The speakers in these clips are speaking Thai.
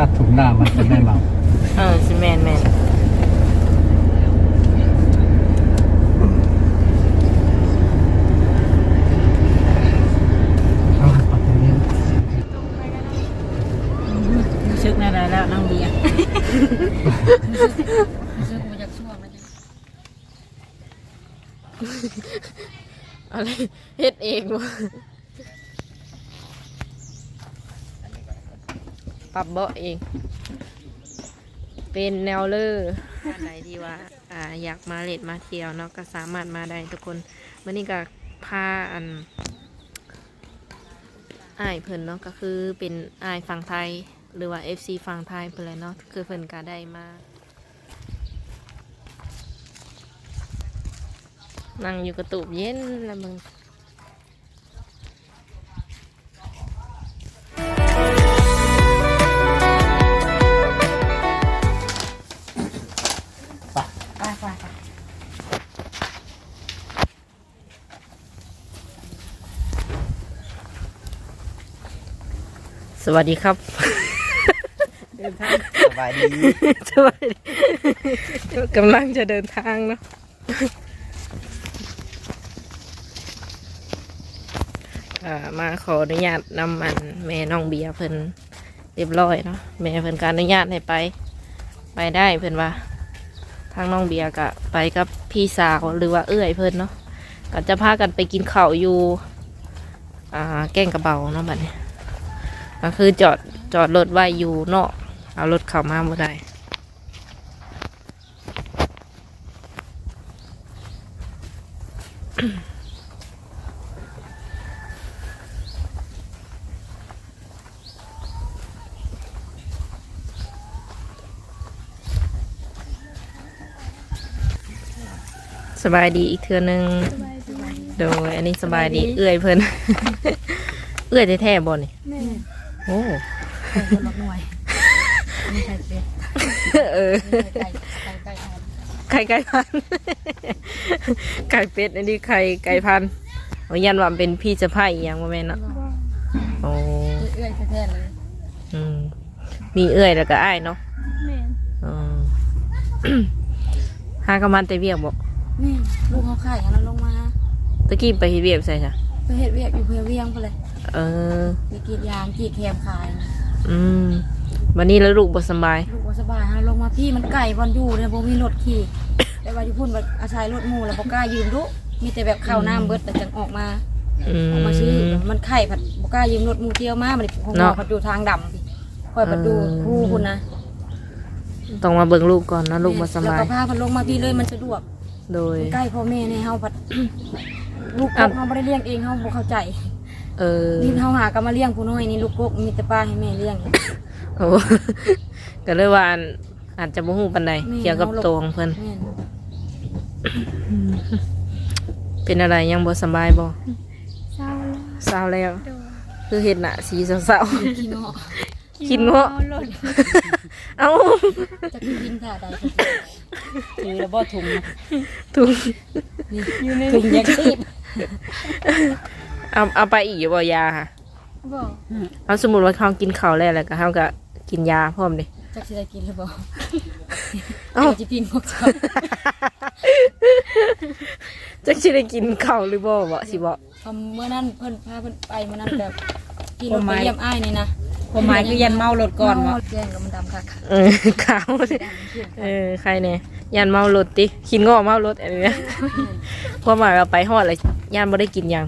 ถ้าถุงหน้ามันจะไม่เมาเออสิแมนแมนเอาปัตตานีรู้สึกอะไรแล้วน้องเบียร์รู้สึกมาจากช่วงนั้นอะไรเฮ็ดเองวะ รับเบาะเอง เป็นแนวเลอร์อะไรที่ว่าอ่าอยากมาเล่นมาเที่ยวเนาะก็สามารถมาได้ทุกคนวันนี้ก็พาอันอ้ายเพิ่นเนาะก็คือเป็นอ้ายฝั่งไทยหรือว่า FC ฝั่งไทยเพิ่นแหละเนาะคือเพิ่นก็ได้มานั่งอยู่กระตูบเย็นแล้วมึง วัสดีครับสบายดีสวัสดีกำลังจะเดินทางเนาะอ่ามาขออนุญาตนำมัน แม่น้องเบียร์เพิ่นเรียบร้อยเนาะแม่เพิ่นการอนุญาตให้ไป ไปได้เพิ่นว่า ทางน้องเบียร์ก็ไปกับพี่สาวหรือว่าเอื้อยเพิ่นเนาะก็จะพากันไปกินข้าวอยู่ อ่าแก้งกระเบาเนาะบัดนี้ ก็คือจอดจอดรถไว้อยู่นอกเอารถเข้ามาบ่ได้สบายดีอีกเทือนึง โดยอันนี้สบายดี เอื้อยเพิ่น เอื้อยแท้ๆบ่นี่ แม่ โอ้ไก่คนละหน่วยนี่ไก่เป็ดเออไก่ไก่ไก่อ่อนไข่ไก่พันธุ์ไก่เป็ดอันนี้ไข่ไก่พันธุ์เอายันว่าเป็นพี่จะไพ่อีหยังว่าแม่นเนาะโอ้เอื้อยแท้ๆเลยอืมมีเอื้อยแล้วก็อ้ายเนาะแม่อืม หากำมันแต่เวียกบอกแม่ลูกเขาขายกันแล้วลงมาตะกี้ไปเฮ็ดเวียกใช่จ้ะไปเฮ็ดเวียกอยู่เพื่อเวียงไปเลย เออไปกรีดยางกรีดแคมขาย อืมวันนี้แล้วลูกบ่สำบาย ลูกว่าสบายฮะลงมาพี่มันไก่บอลอยู่เนี่ยบ่มีรถขี่ แต่ว่าอยู่พุ่นว่าอาศัยรถหมู่แล้วบ่กล้ายืมดุมีแต่แบบข้าวน้ำเบิดแต่จังออกมาอืมออกมาซื้อมันไข่ผัดบกล้ายืมรถหมูเที่ยวมามันของเนาะ ผัดดูทางดำพี่คอยผัดดูเออคู่คุณนะต้องมาเบิ่งลูกก่อนนะลูกบ่สำแล้วบายก็พาผัดลงมาพี่เลยมันสะดวก โดย ใกล้พ่อแม่ในเฮาผัด ลูกกอะกเฮาไม่ได้เลี้ยงเองเฮาบ่เข้าใจ เออนี่เฮาหาก็มาเลี้ยงผู้น้อยนี่ลูกกกมีแต่ป้าให้แม่เลี้ยง โอ้ ก็เลยว่าอันอาจจะบ่ฮู้ปานใดแม่ เกี่ยวกับตัวของเพิ่นแม่นเป็นอะไรยังบ่สำบายบ่เศร้าแล้วเศร้าแล้วคือเห็ดหน่ะสีเศร้า ขี้เงาะๆกินเงาะเอ้าจะกินท่าใดคือแล้วบ่ถุงถุง อยู่ในถุงยังตีบ เอาเอาไปอีกอยู่บ่ยาค่ะบ่เอาสมมุติว่าเขากินข้าวแล้วแล้วก็เขาก็กินยาพร้อมเด้จักสิได้กินหรือบ่เอ้าดี๋ยวจะพิงพวกเจ้าจักสิได้กินข้าวหรือบ่บ่สิบ่ทำเมื่อนั้นเพิ่นพาเพิ่นไปเมื่อนั้นแบบขี่รถไปเยี่ยมอ้ายนี่นะความหมายคือยันเมารถก่อนวะเมาแจ้งกับมันดำค่ะเออขาวเออใครเนี่ยยานเมารถติกินง้อเมารถอะไรเนี่ยเพราะหมายเราไปฮอดเลยยานบ่ได้กินหยัง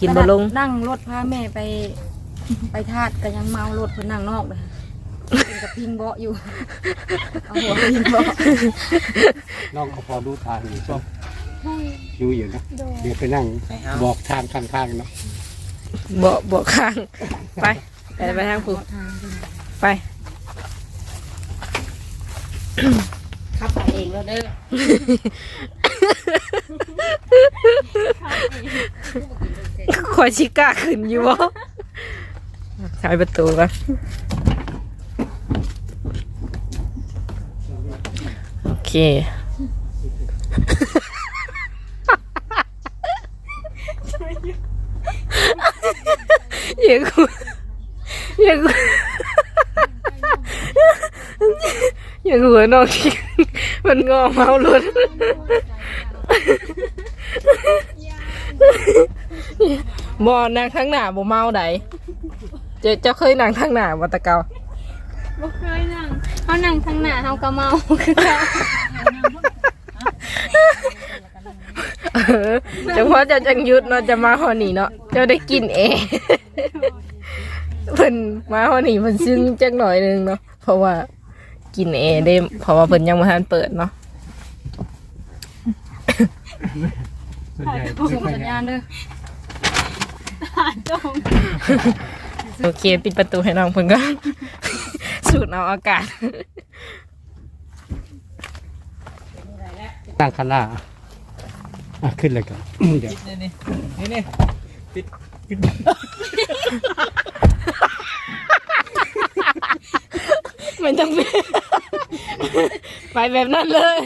กินบ่ลง นั่งรถพาแม่ไป ไปทาดก็ยังเมารถเพิ่นนั่งนอกเลยเป็นกับพิงเบาะอยู่ เอาหัวพิงเบาะน้องก็พอรู้ทางอยู่ชอบอยู่อยู่นะเดี๋ยวไปนั่งบอกทางข้างๆเนาะบ่บ่ข้าง ไปไปไปทางผู้ไป ขับไปเองแล้วเด้อคอ ยชิก้าขึ้นอยู่บ่ขายประตูกันโอเคอย่ากูอย่ากูยังหัวนองที่มันงอเมาหลุด บ่นางทั้งหน้าบ่เมาใดเจะจะเคยนางทั้งหน้าบ่ตะเกาบ่เคยนั่งเขานั่งทางหน้าเขาก็เมาคือเขาเออจังว่าเจะจังยุดเนาะจะมาหอนี่เนาะเจ้าได้กินเองเพิ่นมาหอนี่เพิ่นซึ้งจักหน่อยหนึงเนาะเพราะว่ากินเองได้ เพราะว่าเพิ่นยังบ่ทันเปิดเนาะส่วนใหญ่ส่งสัญญาณเด้อ โอเค ปิดประตูให้น้องเพิ่นก็สูดเอาอากาศนั่งข้างหน้าอะขึ้นเลยก่อนเดี๋ยวนี่นี่นี่นี่ปิดปิดมันต้องเป็นไปแบบนั้นเลย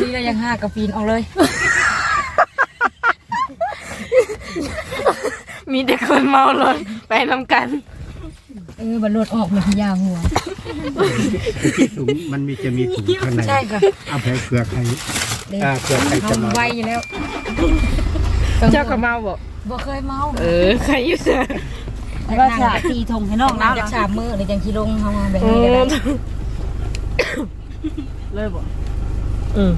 นี่ก็ยังห้ากระปีนเอาเลย มีแต่คนเมารถไปนำกัน เออบรรลุออกเลยยาหัวที่ถุงมันมีจะมีถุงข้างในใช่ค่ะ เอาไปเผื่อใครอ่าเผื่อใครเขาจะมาไวอยู่แล้วเจ้าก็เมาบอกบ่เคยเมาเออใครอยู่เสียแล้วก็ฉาตีทงให้น้องน้ำจากฉาบมือในจังคีลงเขามาแบบอืนี้ก็ได้มเลยบ่อืม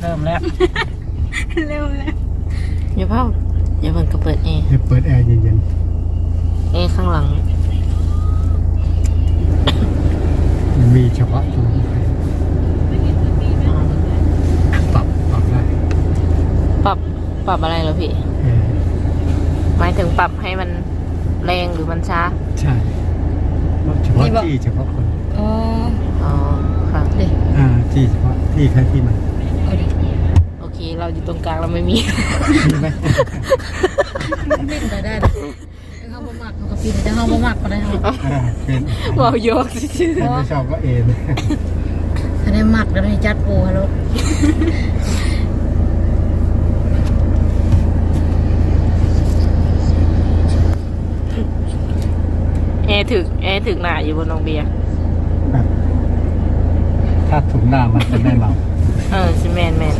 เริ่มแล้ว เร็วแล้ว อย่าเพิ่งอย่าเพิ่งก็เปิดแอร์เดี๋ยวเปิดแอร์เย็นแอร์ข้างหลัง ๆมันมีเฉพาะตัวปรับปรับได้ปรับปรับอะไรเหรอพี่ เออหมายถึงปรับให้มันแรงหรือมันช้า ใช่เฉพาะที่เฉพาะคน อ๋อ อ๋อ ค่ะ อ่าที่เฉพาะที่ใครที่มันเอาดิโอ เคเราอยู่ตรงกลางเราไม่มีใช่ไหมวิ่งได้ได้เลยเขาบ่มักเขาก็ปีนแต่เขาบ่มักก็ได้เขาอ่าเป็นเมาโยกชื่อใครไม่ชอบก็เอ็นถ้าได้มักแล้วได้จัดโปรฮัลโหลแอร์ถึกแอร์ถึกหนาอยู่บนน้องเบียร์แบบถ้าถุงหน้ามันจะไม่เมาเออชิแมนแมน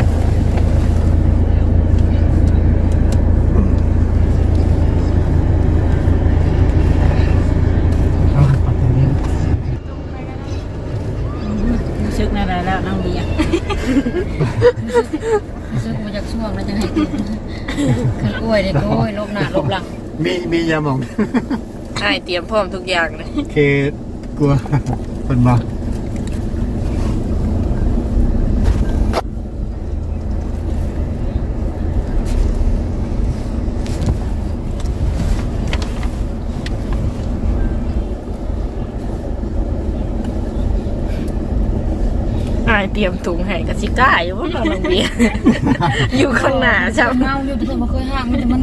เอาปรับตรงนี้ รู้สึกนั่นแหละแล้วน้องเบียร์ ซื้อมาจากช่วงแล้วจะให้กินขันกล้วยเด็กกล้วยลบหน้าลบหลังมีมียาหมองใช่เตรียมพร้อมทุกอย่างเลย คือกลัวคนมาอาย เตรียมถุงให้กับซิก้าอยู่ว่าน้องเบียร์ อยู่ข้างหน้าใช่ไหมเมาอยู่ที่มาเคยหักมันแต่มัน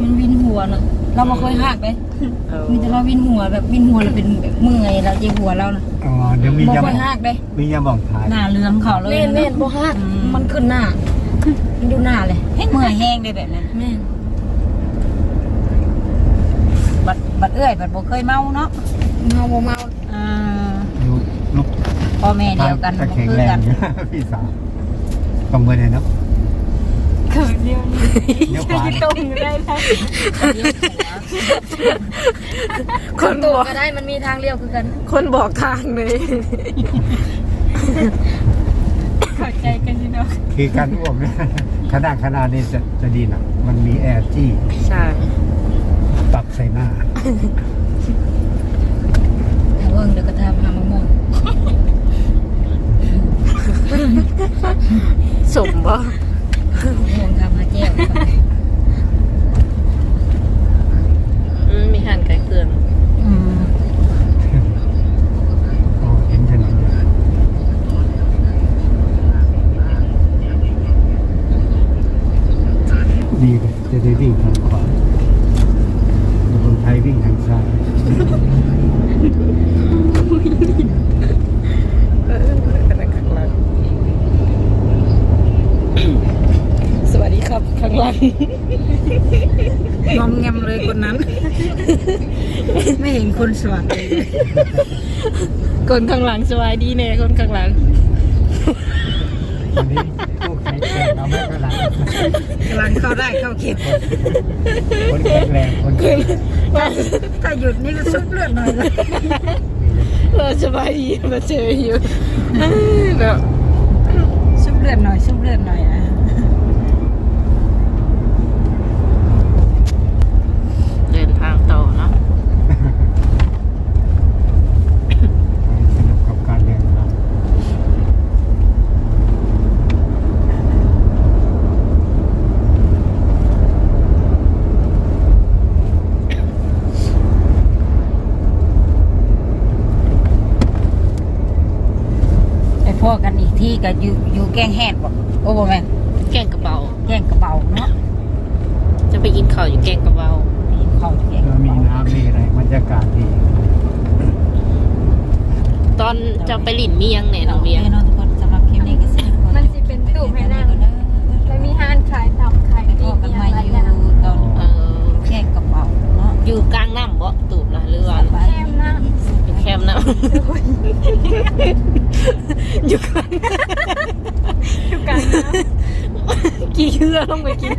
มันวินหัวเนาะเรามาเคยหักเลยเออมีแต่เราวินหัวแบบวินหัวเราเป็นแบบเมื่อยเราเจ็บหัวเรานะอ๋อเดี๋ยวมีบ่ยาหเคมองยหักเลยมียาหมองถ่ายหน้าเรืองเขาเลยเม่นเม่นบ่หักมันขึ้นหน้ามันอยู่หน้าเลยเมื่อยแห้งได้แบบนั้นแม่นบัดบัดเอื้อยบัดบ่เคยเมาเนาะเมาบ่เมาอ่าลูกลูก พ่อแม่เดียวกันตาบ่แข็งคือแรกังนพี่สาวกำเบอร์เลยเนาะเขินเดียวนี้เลี้ยวขวาตรงอยู่ได้แล้วคนตัวบอกก็ได้มันมีทางเลี้ยวคือกัน คนบอกทางเลยเข้าใจกันสิเนาะคือการอ้วกเนี่ยขนาดขนาดนี้จะจะดีนะมันมีแอร์จี้ใช่ปรับใส่หน้า ถ้าเบิ่งเดี๋ยวก็ทำหามะม่วง สมบ่ ห่วงทำมาแก้ว อืมมีหันไก่เกลือน อืม โอ้เห็นถนนอยู่ดีเลยจะได้วิ่งทางขวาคนไทยวิ่งทางซ้าย เออขนาดข้างหลังสวัสดีครับข้า งหลังงอมแงมเลยเลยคนนั้น ไม่เห็นคนสวัสดเลยคนข้างหลังสบายดีแน่คนข้างหลังวันนี้ผู้แข็งแกร่งเราไม่เท่าไหร่กำลังเข้าได้เข้าเข็มคนแข็งแรงคนแข็งถ้าหยุดนี่ก็ซุบเลือดหน่อยเลยเราสบายดีมาเจออยู่เนาะซุบเลือดหน่อยซุบเลือดหน่อยอะ เดินทางต่อเนาะ สนุกกับการเดินทาง ไปพ่อ กันอีกที่ก็อยู่อยู่แกล้งแห้งบ่โอ้บ่แม่นแกงกระเบาแกล้งกระเบาเนาะจะไปกินข้าวอยู่แกงกระเบามีของแกล้งกแล้ระวมีเบาน้ำมีอะไรบรรยากาศดีตอนจะไปหลินเมียงเนี่ยน้องเบียร์โอคเนาะทุกคนสำหรับคลิปนี้ก็สิมันสิเป็นตู้ให้นั่งแล้วมีห้านขายตับขายไปปีพ่อกันมีใหม่อะไรอยู่อย่างตอนเออแกล้งกระเบาเนาะอยู่กลางน้ำบ่ตูบนะหรือว่าแคมนั่งอยู่แคมป์น้ำ อยู่กลางอยู่กลางน้ำกี่เชื่อต้องไปกิน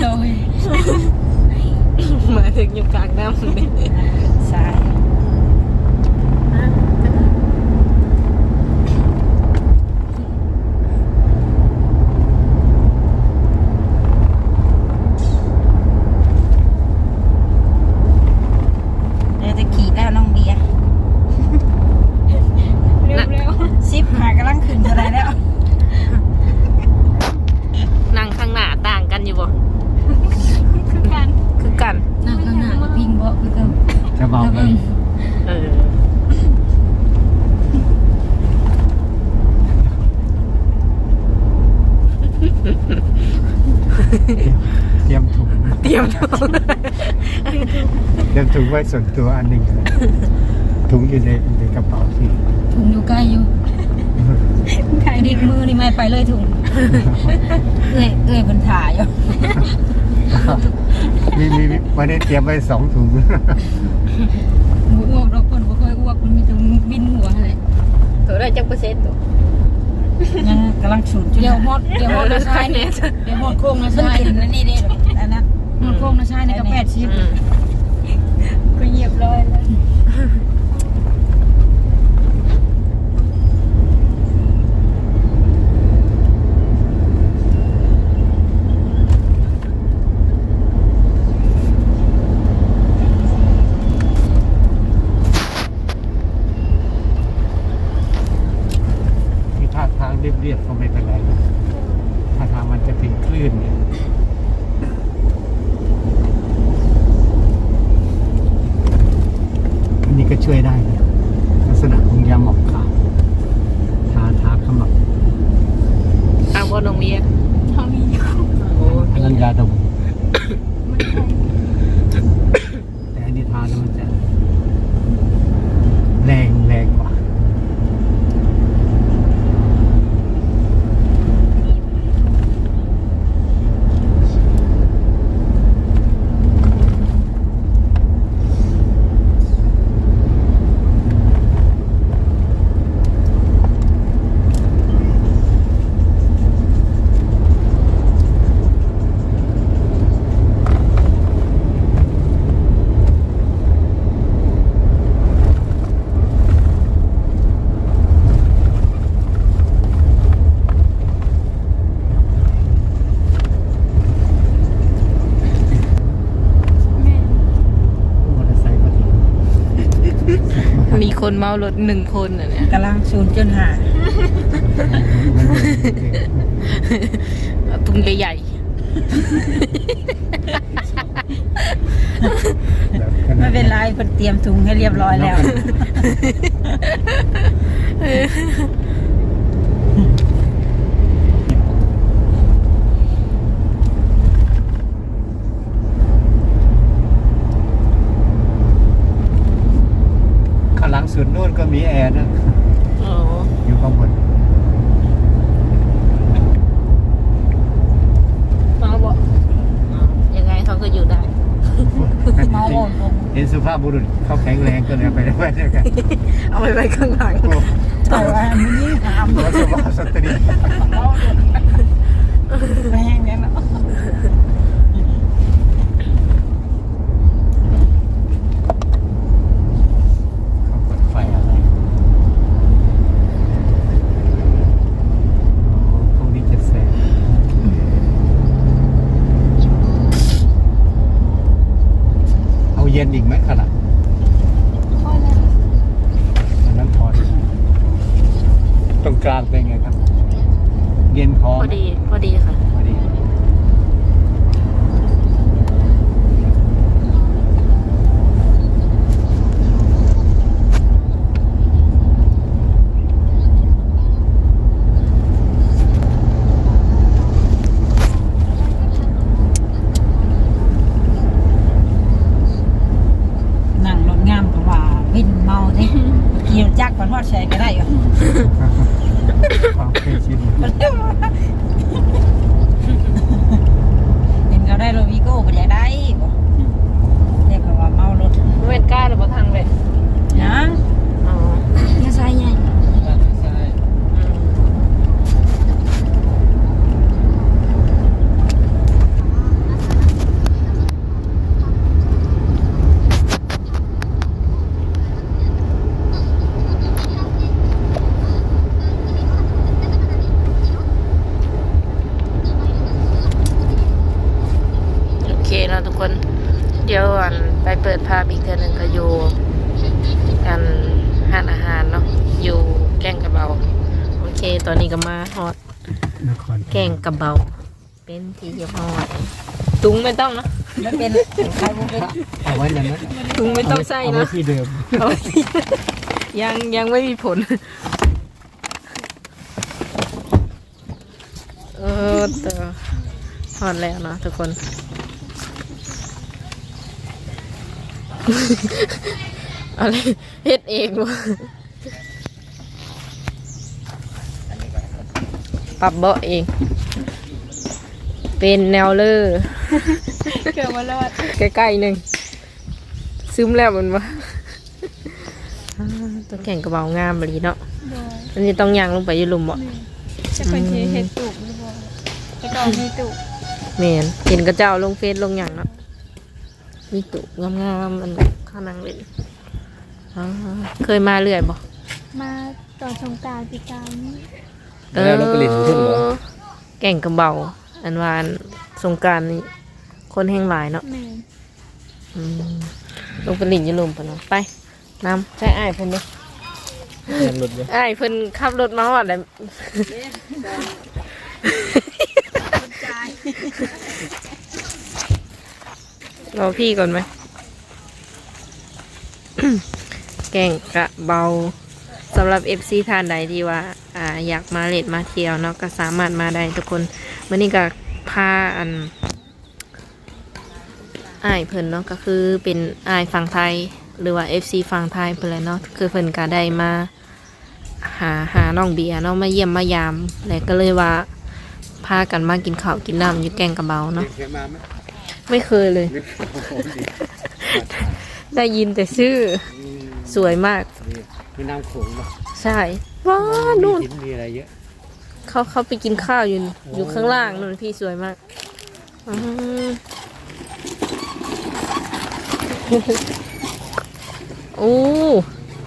โดยหมายถึงอยู่กลางน้ำนี่สายเดี๋ยวจะขี่แล้วน้องเบียร์ เร็วเร็ว ซิปหากำลังขึ้นเท่าไหรแล้ว นั่งข้างหน้าต่างกันอยู่บ่ คือกัน คือกัน นั่งข้างหน้าก็พิงเบาะคือเก่า จะเบาไป เออ เตรียมถุง เตรียมตัว เตรียมถุงไว้ ส่วนตัวอันหนึ่งถุงอยู่ในในกระเป๋าที่ถุงอยู่ใกล้อยู่ดิกมือนี่ไม่ไปเลยถุงเอ้ยเอ้ยเพิ่นถ่ายอยู่มีมีมีวันนี้เตรียมไว้สองถุงหมูอ้วกเราคนบ่ค่อยอ้วกมันมีแต่บินหัวอะไรตัวได้จักเปอร์เซ็นต์ตัวยังกำลังฉุนจุเดี๋ยวหมดเดี๋ยวหมดนะชายเนี่ยเดี๋ยวหมดโค้งนะเพิ่นชายขึ้นแล้วนี่เด้อันนั้นหมดโค้งนะชายนี่ก็แปดชิปอืม ก็เหยียบเลยเลยที่ท่าทางเรียบๆก็ไม่เป็นไรถ้าทางมันจะเป็นคลื่นเนี่ย นนี้ก็ช่วยได้นะลักษณะของยาหมองขาวทาทาขมับเอาบ่น้องเบียร์เขามีอยู่โอ้อันนั้นยาดม มันใช่ แต่อันนี้ทาแล้วมันจะ แรงแรงกว่า แม่ มอเตอร์ไซค์ก็ถึง มี คนเมารถหนึ่งคนอะเนี่ยกำลังฉุนจนหาเอาถุงใหญ่ไม่เป็นไรเพิ่นเตรียมถุงให้เรียบร้อยแล้วข้างหลังสุด นู่นก็มีแอร์นะๆโอ้อยู่ข้างบนมาบ่เอายังไงเขาก็อยู่ได้นผมเห็นสุภาพบุรุษเขาแข็งแรงก็เลยไปได้ไว้ด้วยกันเอาไปไว้ข้างหลังแต่ว่าอันนี้หามหัวสุภาพสตรีแม่งเนี่ยเนาะ เขาเปิดไฟอะไรโอ้พวกนี้จะแสบเอาเย็นอีกไหมขนาด พอแล้ว อันนั้นพอดีตรงกลางเป็นไงครับ เย็นพอ พ ไหม อดีพอดีค่ะ พอดี นั่งรถงามเพราะว่าวินเมาที่ ขี่รถจักรมันฮอดใช้ก็ได้อยู่ความเคยชินเห็นเขาได้โรวิโก้ไปอยากได้บ่เรียกว่าเมารถเว้นกล้หรือบ่ทางเลย นะ อ๋อ เนี่ยใช่ไง อืม โอเคเนาะทุกคน เดี๋ยวอันไปเปิดภาพ อีกเทื่อหนึงก็อยู่กันห้านอาหารเนาะอยู่แกงกระเบาโอเค ตอนนี้ก็มาฮอดนครแกงกระเบา เป็นที่เรียบร้อยตุงไม่ต้องเนอะมันเป็นใครบ่เป็นเอาไว้ในนั้นตุงไม่ต้องใส่เอาไว้นะที่เดิมเอาไว้ที่ยังยังไม่มีผล เออแต่ฮอดแล้วเนาะทุกคน อะไรเฮ็ดเองวะปรับเบาะเอง เป็นแนวเลอร์เกือบมารอดใกล้ๆหนึ่งซึมแล้วมันวะอ่าตัวแข่งกระเบางามบรีเนาะโดยอันนี้ต้องยางลงไปอยืลุมบ่จะเป็นเฮ็ดตุกหรือบ่จะก็มีตุกแมนเห็นกระเจ้าลงเฟซลงอย่างเนาะ มีตุงามๆมันข้างนังเล่นอ่าเคยมาเรื่อยบ่มาต่อสงกรารปีกลางแล้วเราก็เล่นขึ้นเหรอแก่งกระเบาอันวานสงกรารนี่คนแห่งหลายเนาะแม่นอืมลงไปลินอยืลุมปะเนาะไปนำใช้อ้ายเพิ่นเด้ยังหลุดอยู่อ้ายเพิ่นขับรถมาฮอดแล้ว รอพี่ก่อนไหม แกงกระเบาสำหรับ FC ทานใดที่ว่าอ่า อยากมาเล็ดมาเที่ยวเนาะก็สามารถมาได้ทุกคนวันนี้ก็พาอันอ้ายเพิ่นเนาะก็คือเป็นอ้ายฝั่งไทย หรือว่า FC ฝั่งไทยเพิ่นแหละเนาะคือเพิ่นก็ได้มา หาหาน้องเบียร์เนาะมาเยี่ยมมายามแล้วก็เลยว่าพากันมากินข้าวกินน้ำอยู่แกงกระเบาเนาะ ไหมไม่เคยเลย ได้ยินแต่ชื่อสวยมากนี่มีน้ำโขงเนอะใช่ว้านู่นมีหินมีอะไรเยอะเขาเขาไปกินข้าวอยู่อยู่ข้างล่างนู่นพี่สวยมากอืมโอ้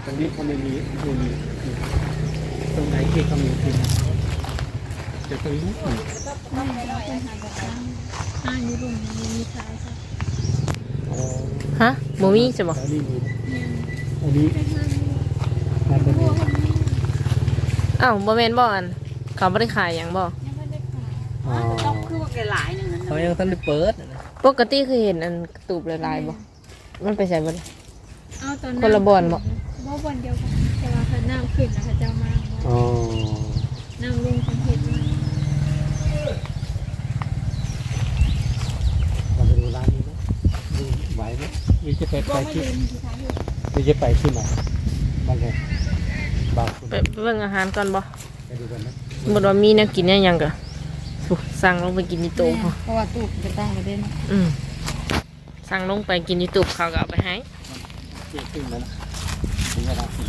ตรงนี้เขาไม่มีไม่มีตรงไหนที่เขามีกินจะตรงนี้น อ่าอยู่รุ่มนี้มีขายค่ะอ๋อฮะโมมี่จะบอกอันนี้มีอันนี้อันนี้อ้าวบอแมนบออันเขาไม่ได้ขายอย่างบอยังไม่ได้ขายอ๋อต้องคือว่าแกหลายนึงนั่นเขายังทันได้เปิดปกติคือเห็นอันกระตูบลายๆบอมันไปใส่บอเอาตอนคนละบ่อนบ่บ่บ่อนเดียวกันแต่ว่าเขาน้ำขึ้นแล้วเขาจะเอามาอ๋อน้ำลงของเห็ดมา เราไปดูร้านนี้นะดูไหว ไหมนี่จะไปบ่ไปมาที่เดินที่ท้ายเห็ดนี่จะไปที่ไหนบ้านไงบางคนไปเบิ่งอาหารก่อนบอไปดูกันนะสมมติว่ามีแนวกินเนี่ยยังกะสั่งลงไปกินที่โต๊ะพอเพราะว่าตู้จะตั้งกันได้เนาะอืมสั่งลงไปกินยูทูบเขาก็เอาไปให้เจ็บขึ้นแล้วนะถึงเวลากิน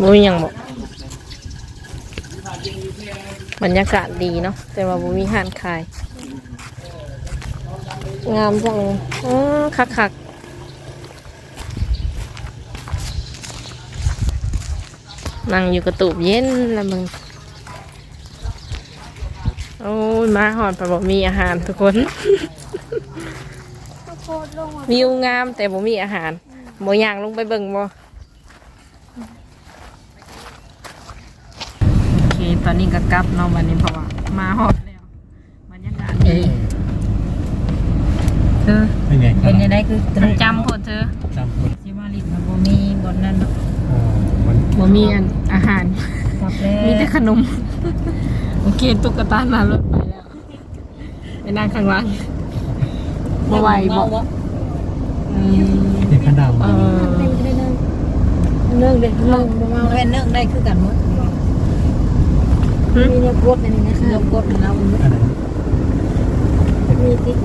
บ่มีหยังบอกบรรยากาศดีเนาะแต่ว่าบ่มีห้านขาย งามจังเลยอ๋อคักคักๆนั่งอยู่กระตูบเย็นละมึง โอ้ยมาหอนไปบอกมีอาหารทุกคนข้าวโพดลงมาวิวงามแต่บ่มีอาหารบ่ย่างลงไปเบิ่งบ่โอเค ตอนนี้ก็กลับเนาะวันนี้เพราะว่ามาฮอดแล้วบรรยากาศดีเธอเป็นไงเป็นยังไงคือตรึงจำโพดเธอจำคนสิมาลิดมันบ่มีบนนั้นเนาะอ๋อมันบ่มีอันอาหารกลับแล้วมีแต่ขนมโอเคตุ๊กตาหนารถไปแล้วไปนั่งข้างล่างบ่ไหวบ่อืมเด็กขนาดเอมันอเต็มจะได้เนิ่งเนิ่งเด็กเนิ่งบ่เมาเอาแว่นเนื่องได้คือกันหมด มีเนื้อกดอันนี้นะคะลงกดเราอะไรมีติ๊ก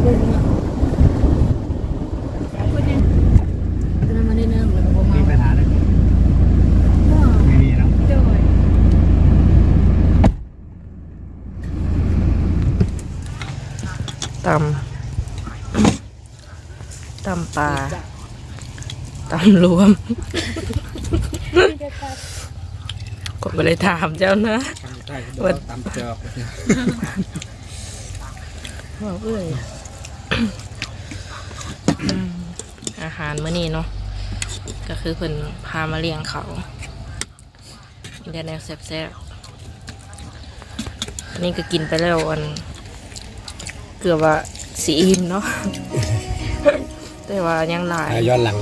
เรื่องนี้เรามาได้เนิ่งแล้วก็บ่มีเมาปัญหาเลยไม่มีแล้วโดยตำตำปลาตำรวม ก็ไม่ได้ถามเจ้านะใช่ว่าตามเจอว่าเอ้ยอืมอาหารมื้อนี้เนาะก็คือเพิ่นพามาเลี้ยงเขามีแต่แนวแซ่บๆอันนี้ก็กินไปแล้วอัน เกือบว่าสีอิ่มเนาะ แต่ว่ายังหลายย้อนหลัง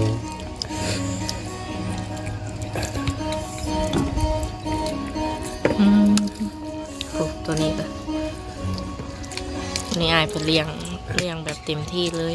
นายเพิ่นเลี้ยงเลี้ยงแบบเต็มที่เลย